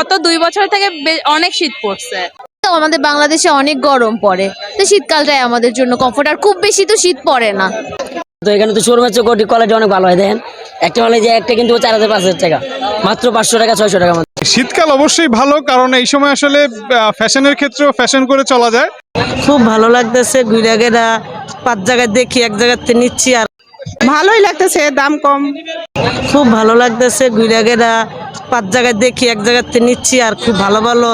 গত দুই বছর থেকে বে- অনেক শীত পড়ছে। তো আমাদের বাংলাদেশে অনেক গরম পড়ে। তো শীতকালটাই আমাদের জন্য কমফোর্ট আর খুব বেশি তো শীত পড়ে না। তো এখানে তো শোরুমের চেয়ে কোটি কোয়ালিটি অনেক ভালো হয় দেখেন। একটা হলে যে একটা কিন্তু চার হাজার পাঁচ হাজার টাকা। মাত্র পাঁচশো টাকা ছয়শো টাকা মধ্যে শীতকাল অবশ্যই ভালো কারণ এই সময় আসলে ফ্যাশনের ক্ষেত্রেও ফ্যাশন করে চলা যায়। খুব ভালো লাগতেছে ঘুরে গেরা পাঁচ জায়গায় দেখি এক জায়গাতে নিচ্ছি আর ভালোই লাগতেছে, দাম কম। খুব ভালো লাগতেছে ঘুরে গেরা পাঁচ জায়গায় দেখি, এক জায়গাতে নিচ্ছি আর খুব ভালো ভালো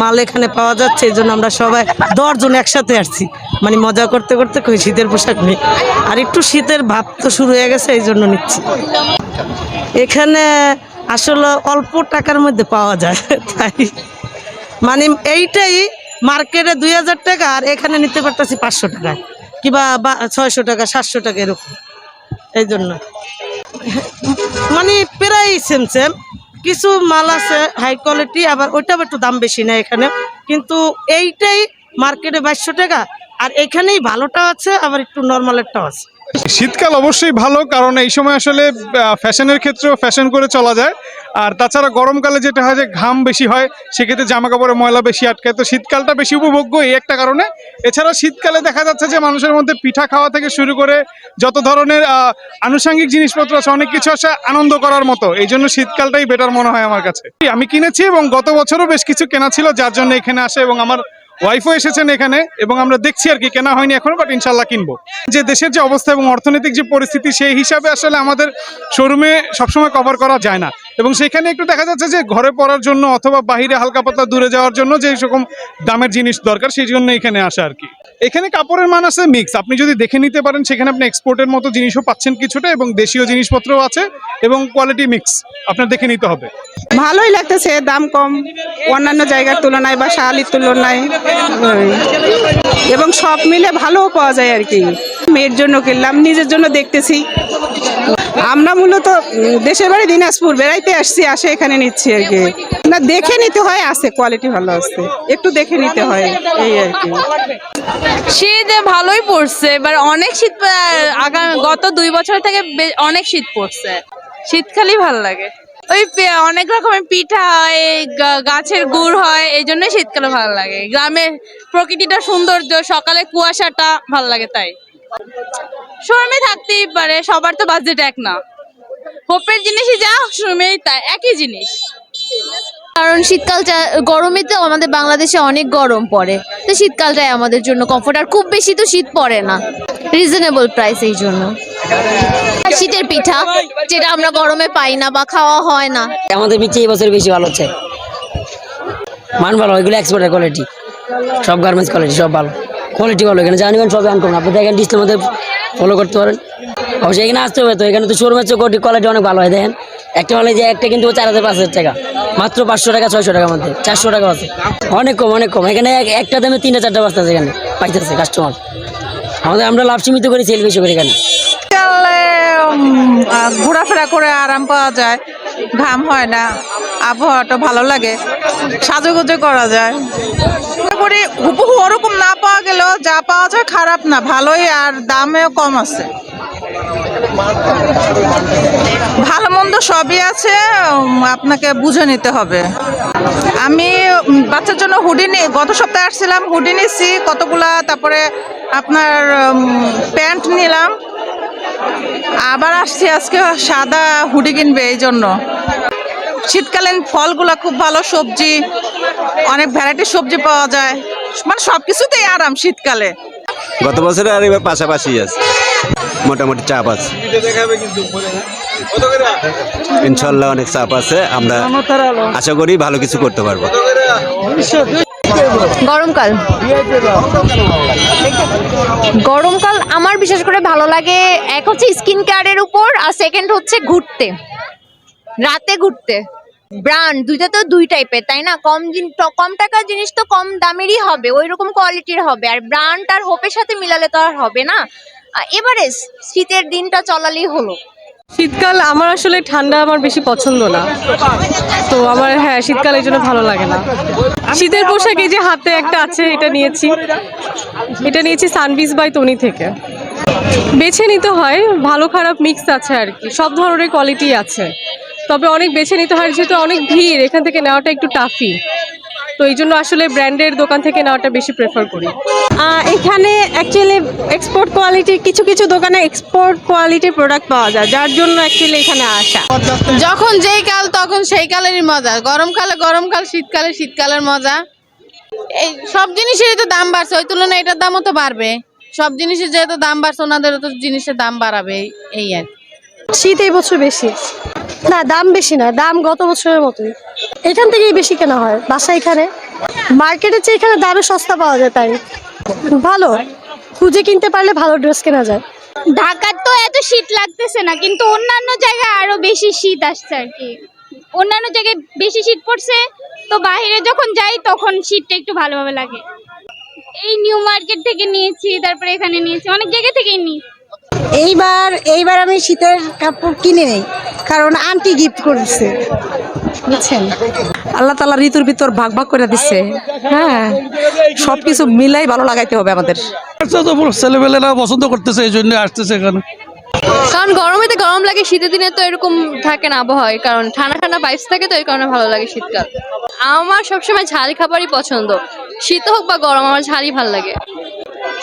মাল এখানে পাওয়া যাচ্ছে, এই জন্য আমরা সবাই দশজন একসাথে আসছি। মানে মজা করতে করতে কই শীতের পোশাক নেই। আর একটু শীতের ভাব তো শুরু হয়ে গেছে, এই জন্য নিচ্ছি। এখানে আসলে অল্প টাকার মধ্যে পাওয়া যায়, তাই। মানে এইটাই মার্কেটে দুই হাজার টাকা আর এখানে নিতে পারতেছি পাঁচশো টাকা। কিবা ছয়শো টাকা, সাতশো টাকা এরকম। এই জন্য মানে প্রায় সেম সেম কিছু মাল আছে হাই কোয়ালিটি আবার ওইটা একটু দাম বেশি না এখানে। কিন্তু এইটাই মার্কেটে বাইশশো টাকা, আর এখানেই ভালোটা আছে, আবার একটু নর্মালেরটাও আছে। শীতকাল অবশ্যই ভালো, কারণ এই সময় আসলে ফ্যাশনের ক্ষেত্রেও ফ্যাশন করে চলা যায়। আর তাছাড়া গরমকালে যেটা হয় যে ঘাম বেশি হয়, সেক্ষেত্রে জামা কাপড়ে ময়লা বেশি আটকায় তো শীতকালটা বেশি উপভোগ্য এই একটা কারণে। এছাড়া শীতকালে দেখা যাচ্ছে যে মানুষের মধ্যে পিঠা খাওয়া থেকে শুরু করে যত ধরনের আনুষঙ্গিক জিনিসপত্র আছে, অনেক কিছু আছে আনন্দ করার মতো। এই জন্য শীতকালটাই বেটার মনে হয় আমার কাছে। আমি কিনেছি এবং গত বছরও বেশ কিছু কেনা ছিল, যার জন্য এখানে আসে এবং আমার ওয়াইফও এসেছেন এখানে এবং আমরা দেখছি আর কি, কেনা হয়নি এখন বাট ইনশাল্লাহ কিনবো। যে দেশের যে অবস্থা এবং অর্থনৈতিক যে পরিস্থিতি, সেই হিসাবে আসলে আমাদের শোরুমে সবসময় কভার করা যায় না। এবং সেখানে একটু দেখা যাচ্ছে যে ঘরে পড়ার জন্য অথবা বাইরে হালকা পাতলা দূরে যাওয়ার জন্য যে রকম দামের জিনিস দরকার, সেই জন্য এখানে আসা আর কি। এখানে কাপড়ের মান আছে মিক্স আপনি যদি দেখে নিতে পারেন, সেখানে আপনি এক্সপোর্টের মতো জিনিসও পাচ্ছেন কিছুটা এবং দেশীয় জিনিসপত্রও আছে এবং কোয়ালিটি মিক্স আপনার দেখে নিতে হবে। ভালোই লাগতেছে, দাম কম। অন্যান্য জায়গার তুলনায় বা শালির তুলনায়। এবং সব মিলে ভালোও পাওয়া যায় আর কি। মেয়ের জন্য কিনলাম, নিজের জন্য দেখতেছি। আমরা মূলত দেশের বাড়ি দিনাজপুর বেড়াইতে আসছি আসে এখানে নিচ্ছি আর কি। না দেখে নিতে হয় আছে কোয়ালিটি ভালো আছে। একটু দেখে নিতে হয় এই আর কি। শীত ভালোই পড়ছে এবার অনেক শীত আহ, আগা গত দুই বছর থেকে অনেক শীত পড়ছে। শীতকালই ভালো লাগে। ওই অনেক রকমের পিঠা হয় গাছের গুড় হয় এই জন্য শীতকালে ভালো লাগে। গ্রামের প্রকৃতিটা সৌন্দর্য সকালে কুয়াশাটা ভালো লাগে তাই। শোরুমে থাকতেই পারে সবার তো বাজেট এক না। হোপের জিনিসই যা শোরুমেই তাই একই জিনিস। কারণ শীতকালটা গরমে তো আমাদের বাংলাদেশে অনেক গরম পড়ে। তো শীতকালটাই আমাদের জন্য কমফোর্ট আর খুব বেশি তো শীত পড়ে না। রিজনেবল প্রাইস এই জন্য। শীতের পিঠা যেটা আমরা গরমে পাই না বা খাওয়া হয় না। আমাদের পিছিয়ে এই বছর বেশি ভালো হচ্ছে। মান ভালো এগুলো এক্সপোর্টের কোয়ালিটি সব গার্মেন্টস কোয়ালিটি সব ভালো। কোয়ালিটি ভালো, এখানে জানিবেন সব আন করুন আপনি দেখেন ডিসপ্লের মধ্যে ফলো করতে পারেন। অবশ্যই এখানে আসতে হবে তো, এখানে তো শোরুমের চেয়ে কোটি কোয়ালিটি অনেক ভালো হয়, দেখেন। একটা হলে যে একটা কিন্তু চার হাজার, পাঁচ হাজার টাকা। মাত্র পাঁচশো টাকা, ছয়শো টাকার মধ্যে। চারশো টাকা আছে। অনেক কম অনেক কম। এখানে এক- একটা দামে তিনটা চারটা বস্তা আছে এখানে, পাইতেছে কাস্টমার আমাদের আমরা লাভ সীমিত করে সেল বেশি করি এখানে। ঘোরাফেরা করে আরাম পাওয়া যায়। ঘাম হয় না। আবহাওয়াটা ভালো লাগে। সাজুগুজু করা যায়। করি হুবহু ওরকম না পাওয়া গেলেও যা পাওয়া যায় খারাপ না, ভালোই আর দামেও কম আছে। ভালো মন্দ সবই আছে আপনাকে বুঝে নিতে হবে। আমি বাচ্চার জন্য হুডি নি গত সপ্তাহে আসছিলাম হুডি নিচ্ছি কতগুলা, তারপরে আপনার প্যান্ট নিলাম। আবার আসছি আজকে সাদা হুডি কিনবে, এই জন্য। শীতকালীন ফলগুলো খুব ভালো সবজি অনেক ভ্যারাইটির সবজি পাওয়া যায়। মানে সব কিছুতেই আরাম শীতকালে। গত বছরে আর এবার পাশাপাশি আছে। মোটামুটি চাপ আছে। ইনশাল্লাহ অনেক চাপ আছে। আমরা আশা করি ভালো কিছু করতে পারব। গরমকাল। গরমকাল আমার বিশেষ করে ভালো লাগে এক হচ্ছে স্কিন কেয়ারের উপর আর সেকেন্ড হচ্ছে ঘুরতে। রাতে ঘুরতে। ব্র্যান্ড দুইটা তো দুই টাইপের তাই না? কম কম টাকার জিনিস তো কম দামেরই হবে ওই রকম কোয়ালিটির হবে। আর ব্র্যান্ড আর হোপের সাথে মিলালে তো আর হবে না। এবারে শীতের দিনটা চলালেই হলো। শীতকাল আমার আসলে ঠান্ডা আমার বেশি পছন্দ না। তো আমার হ্যাঁ শীতকাল এই জন্য ভালো লাগে না। শীতের পোশাক এই যে হাতে একটা আছে, এটা নিয়েছি। এটা নিয়েছি সানবিজ বাই তনি থেকে। বেছে নিতে হয়, ভালো খারাপ মিক্স আছে আর কি, সব ধরনের কোয়ালিটি আছে। তবে অনেক বেছে নিতে হয় যেহেতু অনেক ভিড় এখান থেকে নেওয়াটা একটু টাফই। তো এই জন্য আসলে ব্র্যান্ডের দোকান থেকে নেওয়াটা বেশি প্রেফার করি। এখানে অ্যাকচুয়ালি এক্সপোর্ট কোয়ালিটির কিছু কিছু দোকানে এক্সপোর্ট কোয়ালিটির প্রোডাক্ট পাওয়া যায় যার জন্য অ্যাকচুয়ালি এখানে আসা। যখন যেই কাল তখন সেই কালেরই মজা। গরমকালে গরমকাল শীতকালে শীতকালের মজা। এই সব জিনিসেরই তো দাম বাড়ছে ওই তুলনায় এটার দামও তো বাড়বে। সব জিনিসের যেহেতু দাম বাড়ছে ওনাদেরও তো জিনিসের দাম বাড়াবে এই- এই আর শীত এই বছর বেশি। না, দাম বেশি না, দাম গত বছরের মতোই। এখান থেকেই বেশি কেনা হয় বাসা এখানে। মার্কেটের চেয়ে এখানে দামে সস্তা পাওয়া যায়, তাই। ভালো, খুঁজে কিনতে পারলে ভালো ড্রেস কেনা যায়। ঢাকার তো এত শীত লাগতেছে না, কিন্তু অন্যান্য জায়গায় আরও বেশি শীত আসছে আর কি। অন্যান্য জায়গায় বেশি শীত পড়ছে, তো বাইরে যখন যাই, তখন শীতটা একটু ভালোভাবে লাগে। এই নিউ মার্কেট থেকে নিয়েছি, তারপরে এখানে নিয়েছি, অনেক জায়গা থেকেই নিই। এইবার এইবার আমি শীতের কাপড় কিনে নেই কারণ আন্টি গিফট করেছে। বুঝছেন? আল্লাহ তালা ঋতুর ভিতর ভাগ ভাগ করে দিচ্ছে হ্যাঁ সব কিছু মিলাই ভালো লাগাইতে হবে আমাদের। ছেলেবেলেরা পছন্দ করতেছে এই জন্য আসতেছে এখানে। কারণ গরমে তো গরম লাগে শীতের দিনে তো এরকম থাকে না আবহাওয়ায় কারণ ঠান্ডা ঠান্ডা বাইস থাকে তো এই কারণে ভালো লাগে শীতকাল। আমার সবসময় ঝাল খাবারই পছন্দ। শীত হোক বা গরম আমার ঝালই ভালো লাগে।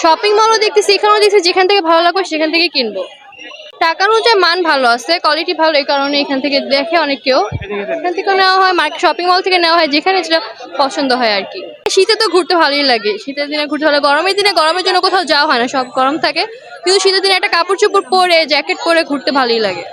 শপিং মলও দেখতেছি, এখানেও দেখছি যেখান থেকে ভালো লাগবে সেখান থেকে কিনবো। টাকার অনুযায়ী মান ভালো আছে কোয়ালিটি ভালো, এই কারণে এখান থেকে দেখে অনেক কেউ এখান থেকে নেওয়া হয় মার্কেট শপিং মল থেকে নেওয়া হয়, যেখানে সেটা পছন্দ হয় আর কি। শীতে তো ঘুরতে ভালোই লাগে, শীতের দিনে ঘুরতে ভালো গরমের দিনে গরমের জন্য কোথাও যাওয়া হয় না, সব গরম থাকে, কিন্তু শীতের দিনে একটা কাপড় চোপড় পরে জ্যাকেট পরে ঘুরতে ভালোই লাগে।